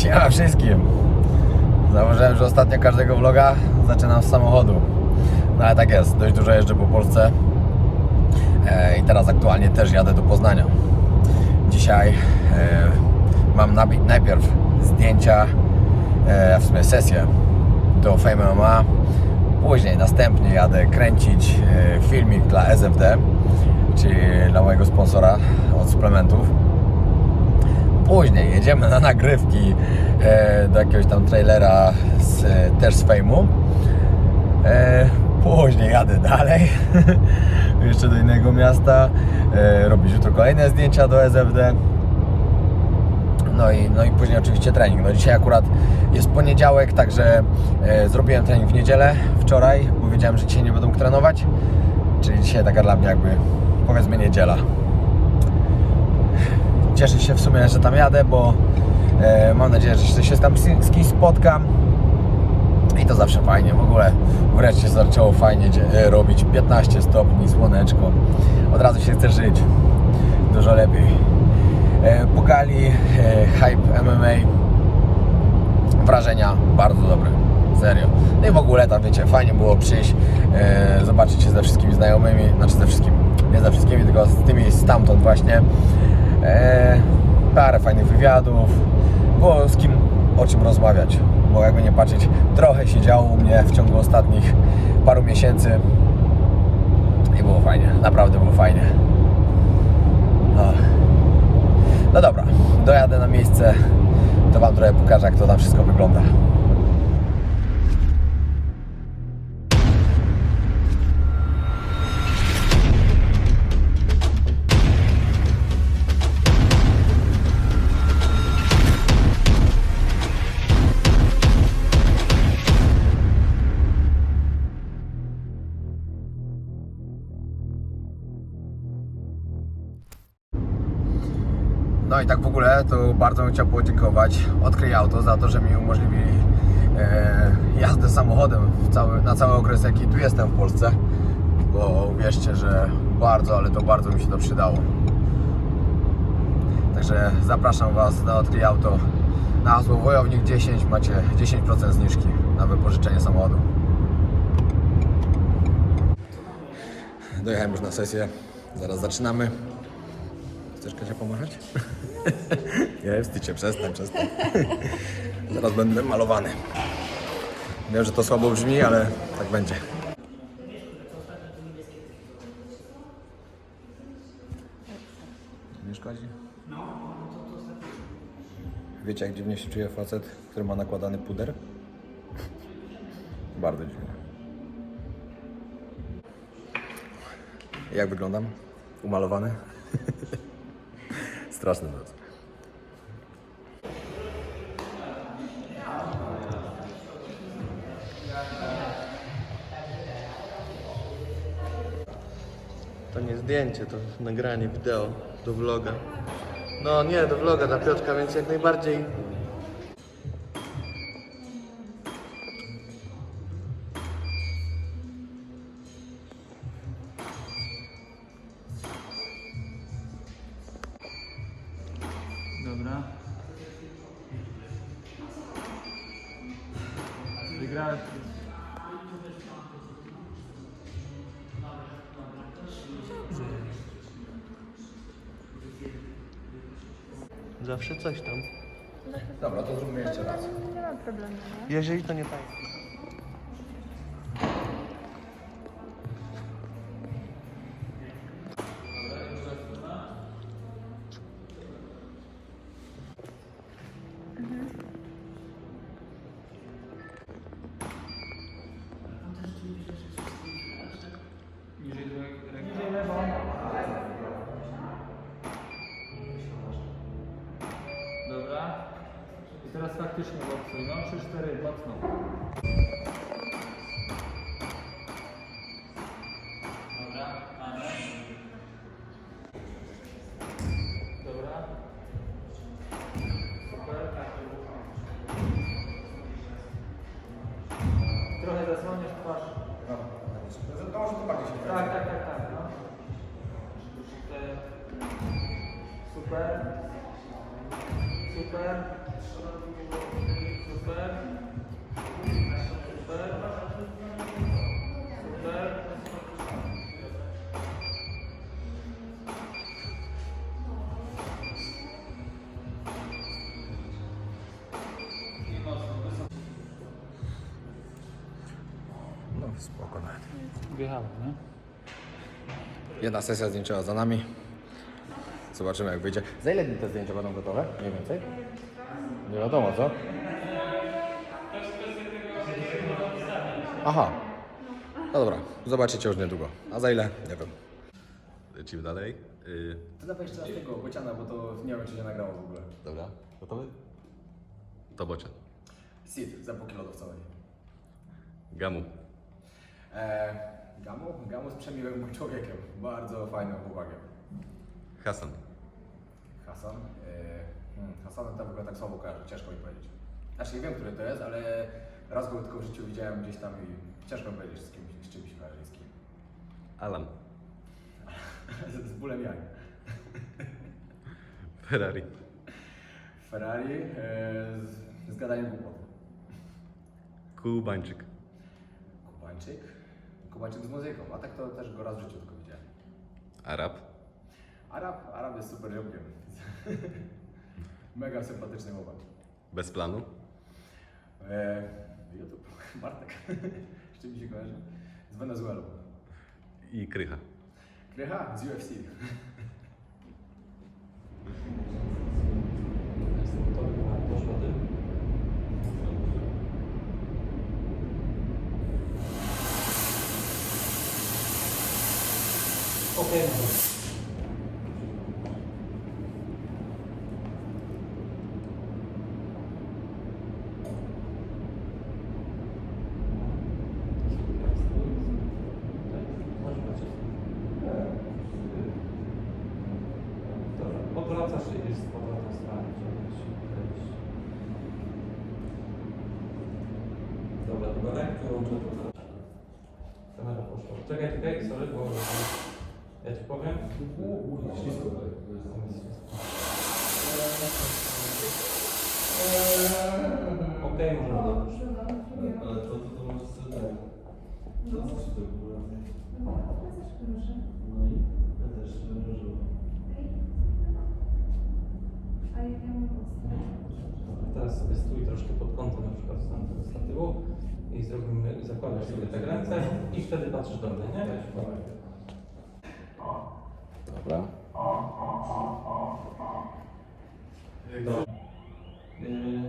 Siema wszystkim. Zauważyłem, że ostatnio każdego vloga zaczynam z samochodu. No ale tak jest, dość dużo jeżdżę po Polsce. E, I teraz aktualnie też jadę do Poznania. Dzisiaj e, mam najpierw zdjęcia, e, w sumie sesję do Fame MMA. Później następnie jadę kręcić e, filmik dla SFD, czyli dla mojego sponsora od suplementów. Później jedziemy na nagrywki e, do jakiegoś tam trailera z, też z fejmu. E, później jadę dalej jeszcze do innego miasta e, robić jutro kolejne zdjęcia do SFD. No i, no i później oczywiście trening. No dzisiaj akurat jest poniedziałek, także e, zrobiłem trening w niedzielę wczoraj, bo wiedziałem, że dzisiaj nie będę mógł trenować. Czyli dzisiaj taka dla mnie jakby powiedzmy niedziela cieszę się w sumie, że tam jadę, bo e, mam nadzieję, że się tam z, kimś spotkam. I to zawsze fajnie, w ogóle wreszcie zaczęło fajnie e, robić 15 stopni, słoneczko. Od razu się chce żyć. Dużo lepiej. E, Pogali, e, hype MMA. Wrażenia bardzo dobre. Serio. No i w ogóle tam wiecie, fajnie było przyjść, e, zobaczyć się ze wszystkimi znajomymi, znaczy ze wszystkimi, nie ze wszystkimi, tylko z tymi stamtąd właśnie. E, parę fajnych wywiadów, było z kim o czym rozmawiać, bo jakby nie patrzeć, trochę się działo u mnie w ciągu ostatnich paru miesięcy i było fajnie, naprawdę było fajnie. No, no dobra, dojadę na miejsce, to Wam trochę pokażę, jak to tam wszystko wygląda. Bardzo bym chciał podziękować Odkryj Auto za to, że mi umożliwili e, jazdę samochodem cały, na cały okres jaki tu jestem w Polsce. Bo uwierzcie, że bardzo, ale to bardzo mi się to przydało. Także zapraszam Was na Odkryj Auto. Na hasło Wojownik 10 macie 10% zniżki na wypożyczenie samochodu. Dojechałem już na sesję. Zaraz zaczynamy. Chcesz Kasia pomachać? Nie, wstydź się, przestań, przestań. Zaraz będę malowany. Wiem, że to słabo brzmi, ale tak będzie. Nie szkodzi? Wiecie, jak dziwnie się czuje facet, który ma nakładany puder? Bardzo dziwnie. Jak wyglądam? Umalowany? Straszny noc. To nie zdjęcie, to nagranie wideo do vloga. No nie, do vloga dla Piotrka, więc jak najbardziej. Zawsze coś tam. Dobra, to zróbmy jeszcze raz. Nie ma problemu. nie? Jeżeli to nie tak. Wjechałem, nie? Jedna sesja zdjęciowa za nami. Zobaczymy jak wyjdzie. Za ile dni te zdjęcia będą gotowe? Mniej więcej? Nie wiadomo, co? Aha. No dobra, zobaczycie już niedługo. A za ile? Nie wiem. Lecimy dalej. Yy, Ty dawaj jeszcze raz tego bociana, bo to nie wiem czy się nagrało w ogóle. dobra, gotowy? To bocian. Sid, za pół kilo lodowcowej. Gamu. Eee, Gamu? Gamu z przemiłym człowiekiem. Bardzo fajnym chłopakiem. Hasan. Hasan? Eee, hmm, Hasanem to w ogóle tak słabo kojarzę, ciężko mi powiedzieć. Znaczy nie wiem, który to jest, ale raz go tylko w życiu widziałem gdzieś tam i ciężko powiedzieć z, kimś, z czymś kojarzy z kim. Alan. z, z bólem jaj. Ferrari. Ferrari eee, z, z gadaniem głupot. Kubańczyk. Kubańczyk? Kubańczyk z muzyką, a tak to też go raz w życiu tylko widziałem. Arab. Arab? Arab jest super ziomkiem. Mega sympatyczny chłopak. Bez planu. Eee, YouTube. Bartek. Z czym mi się kojarzy? Z Wenezuelą. I Krycha. Krycha z UFC. Okej. Odwracasz się jest po drugą stronę. Dobra, to badaj, wyłączę to. Kamera poszła. Czekaj, czekaj, sorry, bo ja ci powiem. Ślisko. Okej, dopuścić. Ale to, to, to może sobie tak. To co ci to było? No i ja też żył. Teraz sobie stój troszkę pod kątem, na przykład stan tego statywu i zrobimy, zakładasz sobie te ręce i wtedy patrzysz do mnie, nie? Dobra. Dobra. Nie,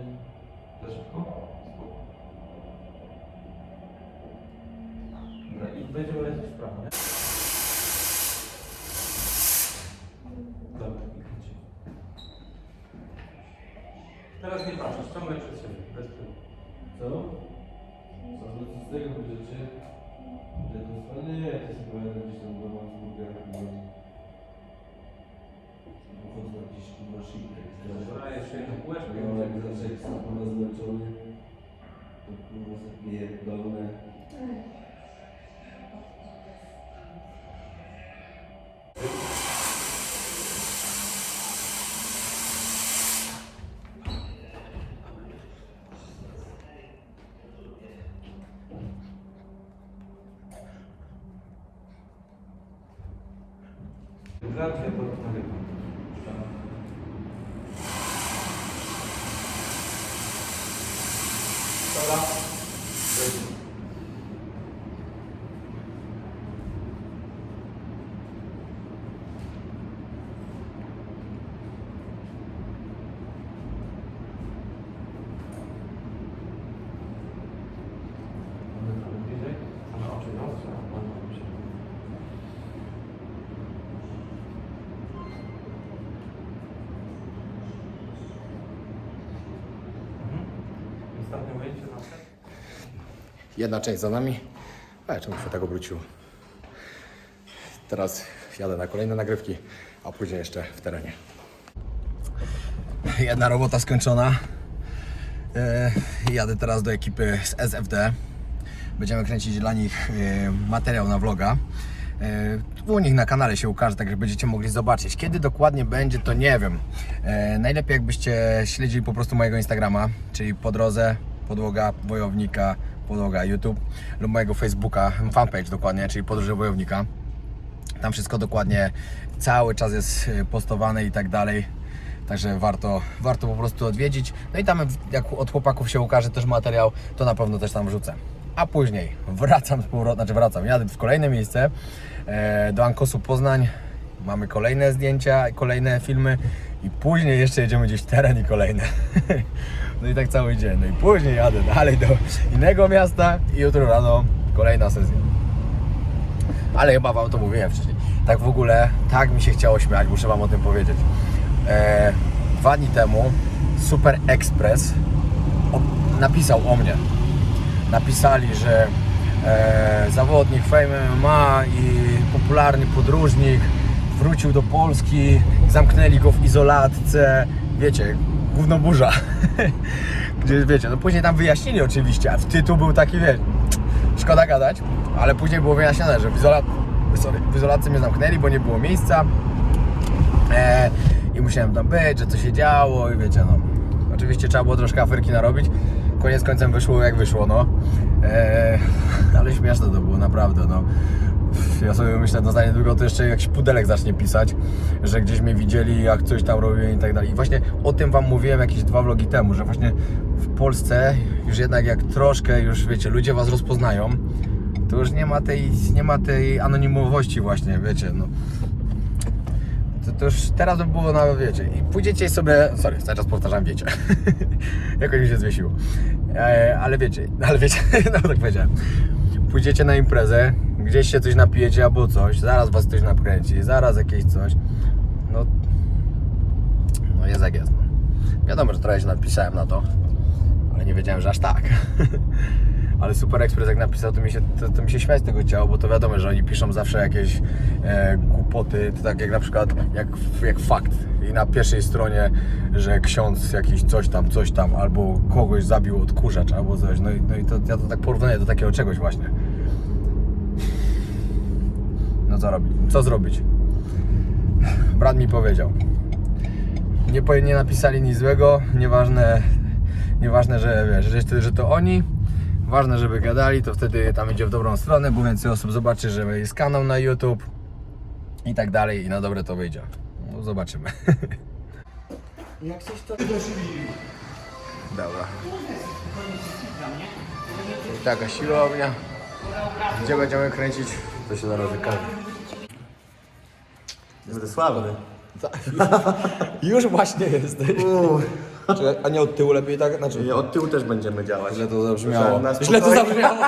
gracias por Jedna część za nami. Ale czemu się tak obróciło? Teraz jadę na kolejne nagrywki, a później jeszcze w terenie. Jedna robota skończona. E, Jadę teraz do ekipy z SFD. Będziemy kręcić dla nich e, materiał na vloga. E, U nich na kanale się ukaże, także będziecie mogli zobaczyć. Kiedy dokładnie będzie, to nie wiem. Najlepiej jakbyście śledzili po prostu mojego Instagrama, czyli po drodze podłoga wojownika, podłoga YouTube lub mojego Facebooka, fanpage dokładnie, czyli podróże wojownika. Tam wszystko dokładnie cały czas jest y, postowane i tak dalej. Także warto, warto po prostu odwiedzić. No i tam jak od chłopaków się ukaże też materiał, to na pewno też tam wrzucę. A później wracam z powrotem, znaczy wracam, jadę w kolejne miejsce e, do Ankosu Poznań. Mamy kolejne zdjęcia, kolejne filmy i później jeszcze jedziemy gdzieś w teren i kolejne. No i tak cały dzień. No i później jadę dalej do innego miasta i jutro rano kolejna sesja. Ale chyba Wam to mówiłem wcześniej. Tak w ogóle, tak mi się chciało śmiać, muszę Wam o tym powiedzieć. E, dwa dni temu Super Express napisał o mnie. Napisali, że e, zawodnik Fame MMA i popularny podróżnik wrócił do Polski, zamknęli go w izolatce. Wiecie, gówno burza. Gdzie wiecie, no później tam wyjaśnili oczywiście, a w tytuł był taki, wiecie, szkoda gadać, ale później było wyjaśnione, że w, izola... sorry, w izolacji mnie zamknęli, bo nie było miejsca e, i musiałem tam być, że co się działo i wiecie, no. Oczywiście trzeba było troszkę aferki narobić, koniec końcem wyszło jak wyszło, no. E, ale śmieszne to było, naprawdę, no. Ja sobie myślę, no za niedługo to jeszcze jakiś pudelek zacznie pisać, że gdzieś mnie widzieli, jak coś tam robię i tak dalej. I właśnie o tym Wam mówiłem jakieś dwa vlogi temu, że właśnie w Polsce już jednak jak troszkę już wiecie, ludzie Was rozpoznają, to już nie ma tej, nie ma tej anonimowości właśnie, wiecie, no. To, to już teraz by było na, wiecie, i pójdziecie sobie, sorry, cały czas powtarzam, wiecie, jakoś mi się zwiesiło, e, ale wiecie, ale wiecie, no tak powiedziałem, pójdziecie na imprezę, gdzieś się coś napijecie albo coś, zaraz was ktoś nakręci, zaraz jakieś coś, no, no jest jak jest, no. Wiadomo, że trochę się napisałem na to, ale nie wiedziałem, że aż tak. Ale Super Express jak napisał, to mi się, to, to mi się śmiać tego chciało, bo to wiadomo, że oni piszą zawsze jakieś e, głupoty, tak jak na przykład, jak, jak fakt i na pierwszej stronie, że ksiądz jakiś coś tam, coś tam, albo kogoś zabił odkurzacz, albo coś, no i, no i to, ja to tak porównuję do takiego czegoś właśnie. No co robić? Co zrobić? Brat mi powiedział. Nie, nie napisali nic złego, nieważne, nieważne że, wiesz, że, że to oni, ważne, żeby gadali, to wtedy tam idzie w dobrą stronę, bo więcej osób zobaczy, że jest kanał na YouTube i tak dalej i na dobre to wyjdzie. No, zobaczymy. Dobra. Taka siłownia. Gdzie będziemy kręcić? To się zaraz wykaże. Będę sławny. Już właśnie jesteś. Czekaj, a nie od tyłu lepiej tak? Znaczy, I od tyłu też będziemy działać. źle to zabrzmiało. Źle to zabrzmiało.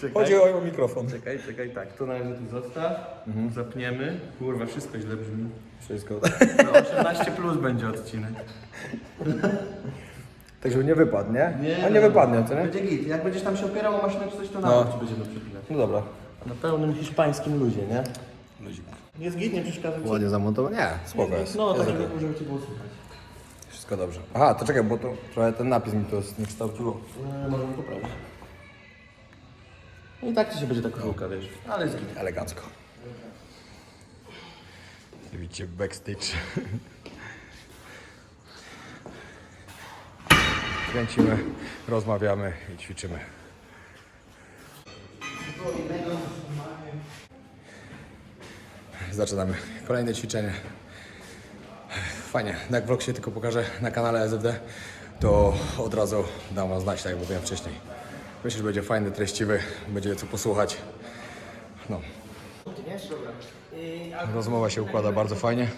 Czekaj. Chodzi o mikrofon. Czekaj, czekaj, tak. To na razie tu zostaw. Zapniemy. Kurwa, wszystko źle brzmi. Wszystko. No 18 plus będzie odcinek. Tak, żeby nie wypadł, nie? a no, nie wypadnie, co nie? Będzie git. Jak będziesz tam się opierał o maszynę czy coś, to na No. no. ci będziemy przypinać. No dobra. Na pełnym hiszpańskim luzie, nie? Jest git, nie przeszkadza ci? Ładnie zamontował? Nie, spoko jest. No, jest tak, okej. żeby, żeby ci było słychać. Wszystko dobrze. Aha, to czekaj, bo to trochę ten napis mi to nie kształciło. Eee, możemy poprawić. No i tak ci się będzie ta koszulka, wiesz. Ale jest git. Elegancko. Widzicie backstage. Kręcimy, rozmawiamy i ćwiczymy. Zaczynamy kolejne ćwiczenie. Fajnie, jak vlog się tylko pokaże na kanale SFD, to od razu dam wam znać, tak jak mówiłem wcześniej. Myślę, że będzie fajny, treściwy, będzie co posłuchać. No. Rozmowa się układa bardzo fajnie.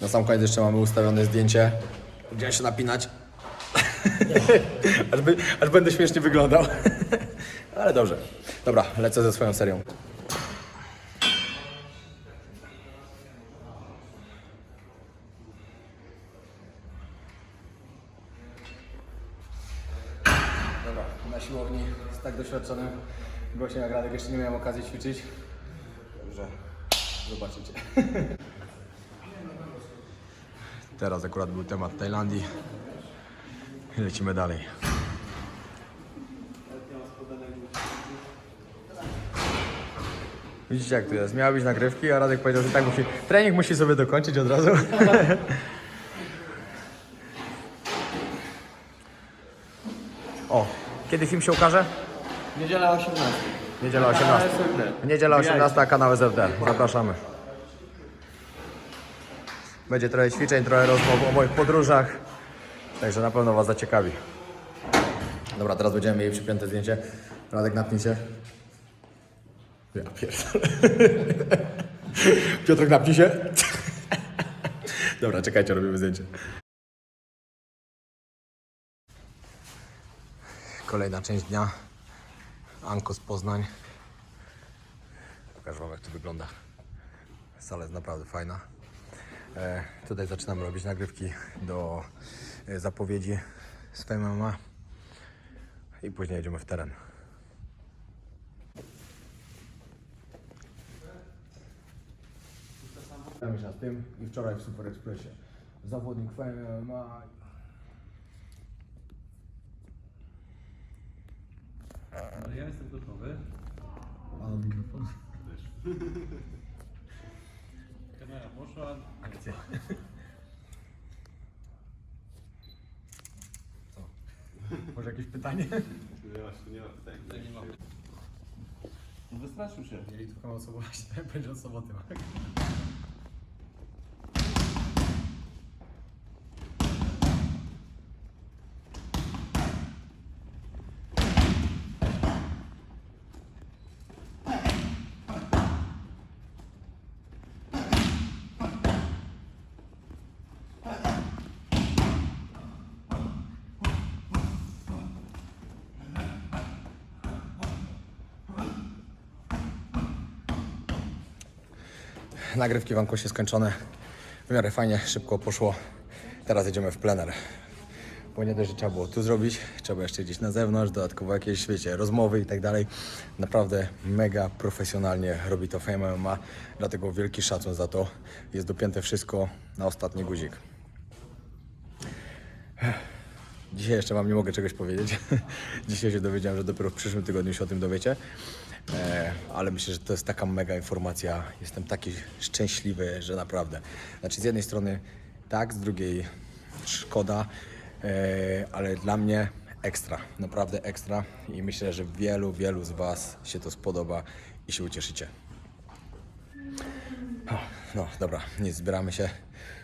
Na sam koniec jeszcze mamy ustawione zdjęcie. Gdzie się napinać. aż, by, aż będę śmiesznie wyglądał. Ale dobrze. Dobra, lecę ze swoją serią. Dobra, na siłowni z tak doświadczonym gościem jak Radek jeszcze nie miałem okazji ćwiczyć. Także zobaczycie. Teraz akurat był temat Tajlandii. I lecimy dalej. Widzicie jak tu jest, miała być nagrywki, a Radek powiedział, że tak musi, trening musi sobie dokończyć od razu. o, kiedy film się ukaże? Niedziela 18. Niedziela 18. Niedziela 18, kanał SFD. Zapraszamy. Będzie trochę ćwiczeń, trochę rozmów o moich podróżach. Także na pewno Was zaciekawi. Dobra, teraz będziemy mieli przypięte zdjęcie. Radek, napnij się. Ja pierdolę. Piotrek, napnij się. Dobra, czekajcie, robimy zdjęcie. Kolejna część dnia. Anko z Poznań. Pokażę Wam jak to wygląda. Sala jest naprawdę fajna. E, tutaj zaczynamy robić nagrywki do e, zapowiedzi z FMMA i później jedziemy w teren. Ja się z tym i wczoraj w Super Expressie. Zawodnik FMMA. Ale ja jestem gotowy. A mikrofon. Kamera poszła. Akcja. Co? Może jakieś pytanie? Nie ma, nie ma pytań. Wystraszył się. Mieli tu chyba osobę, właśnie będzie od soboty. Nagrywki w Ankosie skończone. W miarę fajnie, szybko poszło. Teraz jedziemy w plener. Bo nie dość, że trzeba było tu zrobić, trzeba jeszcze gdzieś na zewnątrz, dodatkowo jakieś, wiecie, rozmowy i tak dalej. Naprawdę mega profesjonalnie robi to Fame MMA, dlatego wielki szacun za to. Jest dopięte wszystko na ostatni guzik. Dzisiaj jeszcze Wam nie mogę czegoś powiedzieć. Dzisiaj się dowiedziałem, że dopiero w przyszłym tygodniu się o tym dowiecie. E, ale myślę, że to jest taka mega informacja. Jestem taki szczęśliwy, że naprawdę. Znaczy, z jednej strony tak, z drugiej szkoda, e, ale dla mnie ekstra. Naprawdę ekstra. I myślę, że wielu, wielu z Was się to spodoba i się ucieszycie. No dobra, nic, zbieramy się.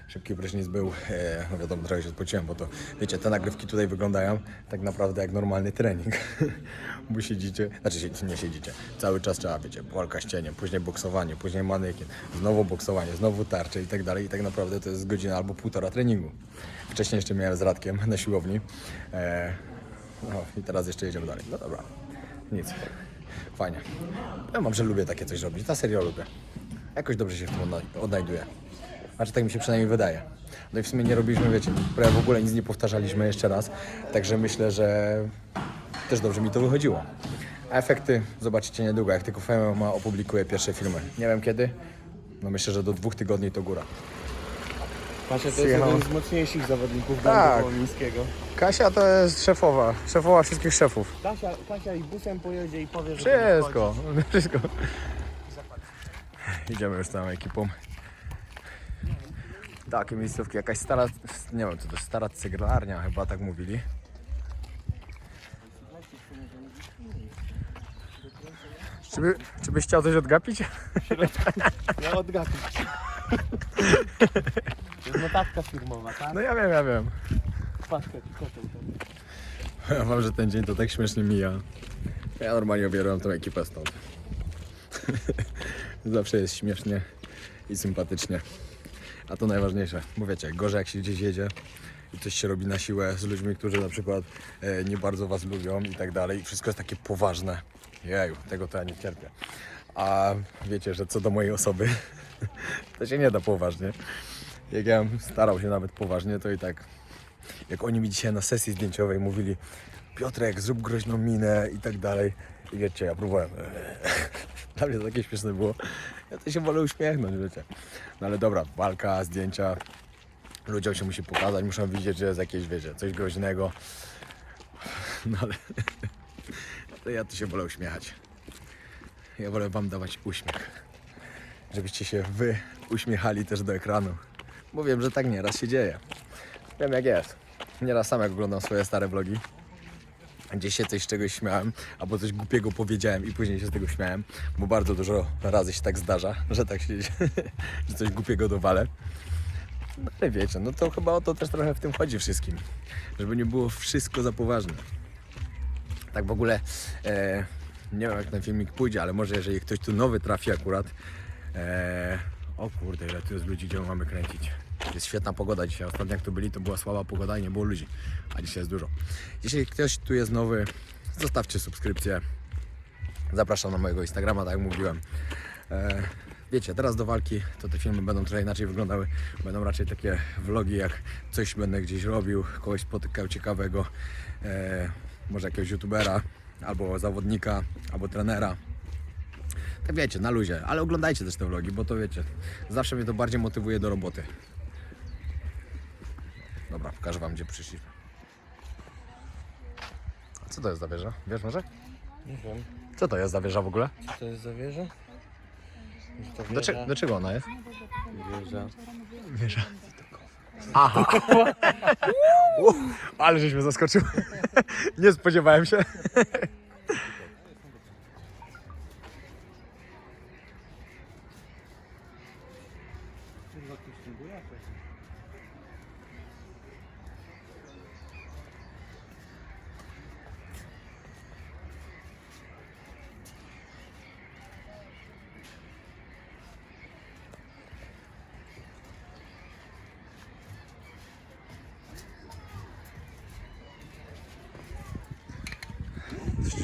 Szybki prysznic był, e, no wiadomo, trochę się odpocząłem, bo to, wiecie, te nagrywki tutaj wyglądają tak naprawdę jak normalny trening. bo siedzicie, znaczy nie siedzicie, cały czas trzeba, wiecie, walka z cieniem, później boksowanie, później manekin, znowu boksowanie, znowu tarcze i tak dalej i tak naprawdę to jest godzina albo półtora treningu. Wcześniej jeszcze miałem z Radkiem na siłowni, e, no i teraz jeszcze jedziemy dalej. No dobra, nic, fajnie. Ja mam, że lubię takie coś robić, na serio lubię jakoś dobrze się w tym odna- odnajduję. Znaczy tak mi się przynajmniej wydaje. No i w sumie nie robiliśmy, wiecie, prawie w ogóle nic nie powtarzaliśmy jeszcze raz, także myślę, że też dobrze mi to wychodziło. A efekty zobaczycie niedługo, jak tylko FMMA opublikuje pierwsze filmy. Nie wiem kiedy, no myślę, że do dwóch tygodni to góra. Kasia to jest Przyjechała. jeden z mocniejszych zawodników Tak. wołomińskiego. Kasia to jest szefowa, szefowa wszystkich szefów. Kasia, Kasia i busem pojedzie i powie, że... Wszystko, wszystko. Idziemy już całą ekipą. Takie miejscówki, jakaś stara, nie wiem co to jest, stara ceglarnia chyba tak mówili. Czy, by, czy byś chciał coś odgapić? Ja odgapię. To jest notatka firmowa, tak? No ja wiem, ja wiem. Ci kotą tam. Ja mam, że ten dzień to tak śmiesznie mija. Ja normalnie obieram tą ekipę stąd. Zawsze jest śmiesznie i sympatycznie. A to najważniejsze, bo wiecie, gorzej jak się gdzieś jedzie i coś się robi na siłę z ludźmi, którzy na przykład e, nie bardzo was lubią i tak dalej. I wszystko jest takie poważne. Jeju, tego to ja nie cierpię. A wiecie, że co do mojej osoby, to się nie da poważnie. Jak ja starał się nawet poważnie, to i tak jak oni mi dzisiaj na sesji zdjęciowej mówili Piotrek, zrób groźną minę i tak dalej. Wiecie, ja próbowałem. Dla mnie to takie śmieszne było. Ja to się wolę uśmiechnąć, wiecie. No ale dobra, walka, zdjęcia. Ludziom się musi pokazać, muszą widzieć, że jest jakieś, wiecie, coś groźnego. No ale to ja to się wolę uśmiechać. ja wolę wam dawać uśmiech. Żebyście się wy uśmiechali też do ekranu. Bo wiem, że tak nieraz się dzieje. Wiem jak jest. Nieraz sam jak oglądam swoje stare vlogi, gdzieś się coś z czegoś śmiałem, albo coś głupiego powiedziałem i później się z tego śmiałem, bo bardzo dużo razy się tak zdarza, że tak się, że coś głupiego dowalę. No ale wiecie, no to chyba o to też trochę w tym chodzi wszystkim, żeby nie było wszystko za poważne. Tak w ogóle, e, nie wiem jak ten filmik pójdzie, ale może jeżeli ktoś tu nowy trafi akurat, e, o kurde, ile tu jest ludzi, gdzie mamy kręcić. Jest świetna pogoda dzisiaj. Ostatnio jak tu byli, to była słaba pogoda i nie było ludzi. A dzisiaj jest dużo. Jeśli ktoś tu jest nowy, zostawcie subskrypcję. Zapraszam na mojego Instagrama, tak jak mówiłem. E, wiecie, teraz do walki to te filmy będą trochę inaczej wyglądały. Będą raczej takie vlogi, jak coś będę gdzieś robił, kogoś spotykał ciekawego, e, może jakiegoś youtubera, albo zawodnika, albo trenera. Tak wiecie, na luzie, ale oglądajcie też te vlogi, bo to wiecie, zawsze mnie to bardziej motywuje do roboty. Dobra, pokażę wam, gdzie przyszliśmy. A co to jest za wieża? Wiesz może? Nie wiem, Co to jest za wieża w ogóle? co to jest za wieża? To Do, czy, do czego ona jest? wieża. Wieża. Aha. Ale żeś mnie zaskoczył. Nie spodziewałem się.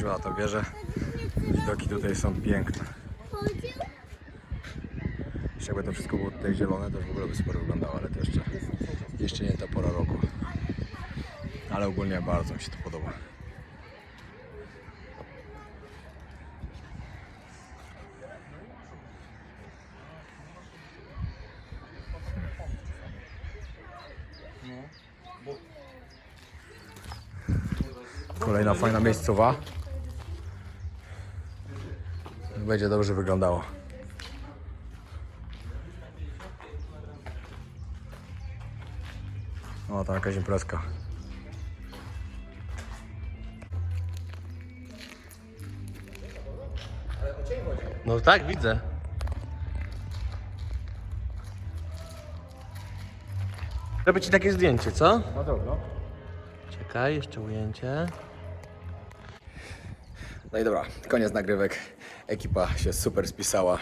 Na tą wieżę. Widoki tutaj są piękne. Jeszcze jakby to wszystko było tutaj zielone, to już w ogóle by super wyglądało, ale to jeszcze, jeszcze nie ta pora roku. Ale ogólnie bardzo mi się to podoba. Kolejna fajna miejscowa. Będzie dobrze wyglądało. O, tam jakaś imprezka. No tak, widzę. Zrobię ci takie zdjęcie, co? No dobra. Czekaj, jeszcze ujęcie. No i dobra, koniec nagrywek. Ekipa się super spisała.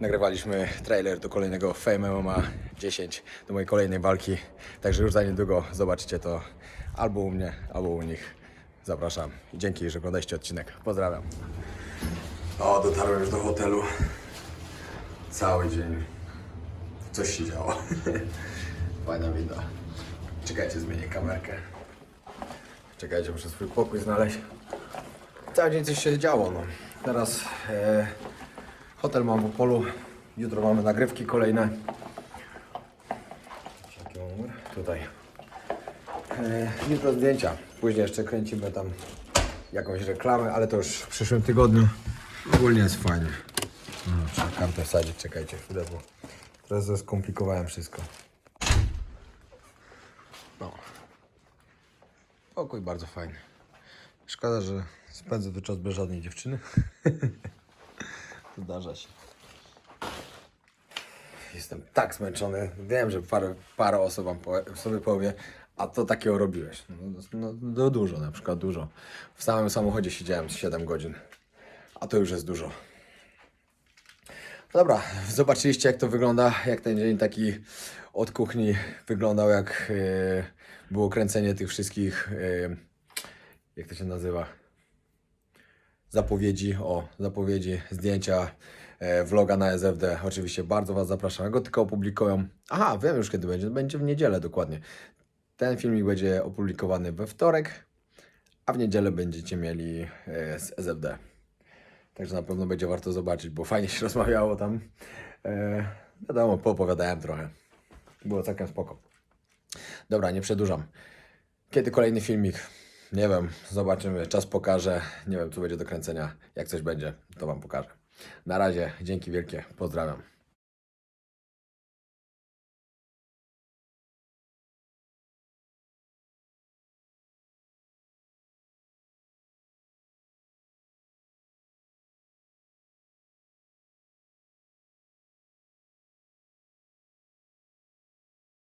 Nagrywaliśmy trailer do kolejnego Fame MMA 10, do mojej kolejnej walki. Także już za niedługo zobaczycie to albo u mnie, albo u nich. Zapraszam dzięki, że oglądaliście odcinek. Pozdrawiam. O, dotarłem już do hotelu. Cały dzień coś się działo. Fajna winda. Czekajcie, zmienię kamerkę. Czekajcie, muszę swój pokój znaleźć. Cały dzień coś się działo. No. Teraz e, hotel mam w Opolu. Jutro mamy nagrywki kolejne. Jaki numer? Tutaj. E, jutro zdjęcia. Później jeszcze kręcimy tam jakąś reklamę, ale to już w przyszłym tygodniu. Ogólnie jest fajnie. No, trzeba kartę wsadzić, czekajcie chwilę, bo teraz skomplikowałem wszystko. No. Pokój bardzo fajny. Szkoda, że spędzę tu czas bez żadnej dziewczyny. Zdarza się. Jestem tak zmęczony. Wiem, że parę, parę osób wam powie, sobie powie, a to takiego robiłeś. No, no, no dużo, na przykład dużo. W samym samochodzie siedziałem z 7 godzin, a to już jest dużo. Dobra, zobaczyliście jak to wygląda, jak ten dzień taki od kuchni wyglądał, jak e, było kręcenie tych wszystkich, e, jak to się nazywa, zapowiedzi, o, zapowiedzi, zdjęcia, e, vloga na SFD. Oczywiście bardzo Was zapraszam. Go tylko opublikują. Aha, wiem już kiedy będzie. Będzie w niedzielę dokładnie. Ten filmik będzie opublikowany we wtorek, a w niedzielę będziecie mieli e, z SFD. Także na pewno będzie warto zobaczyć, bo fajnie się rozmawiało tam. E, wiadomo, poopowiadałem trochę. Było całkiem spoko. Dobra, nie przedłużam. Kiedy kolejny filmik? Nie wiem, zobaczymy. Czas pokaże. Nie wiem, co będzie do kręcenia. Jak coś będzie, to Wam pokażę. Na razie, dzięki wielkie, pozdrawiam.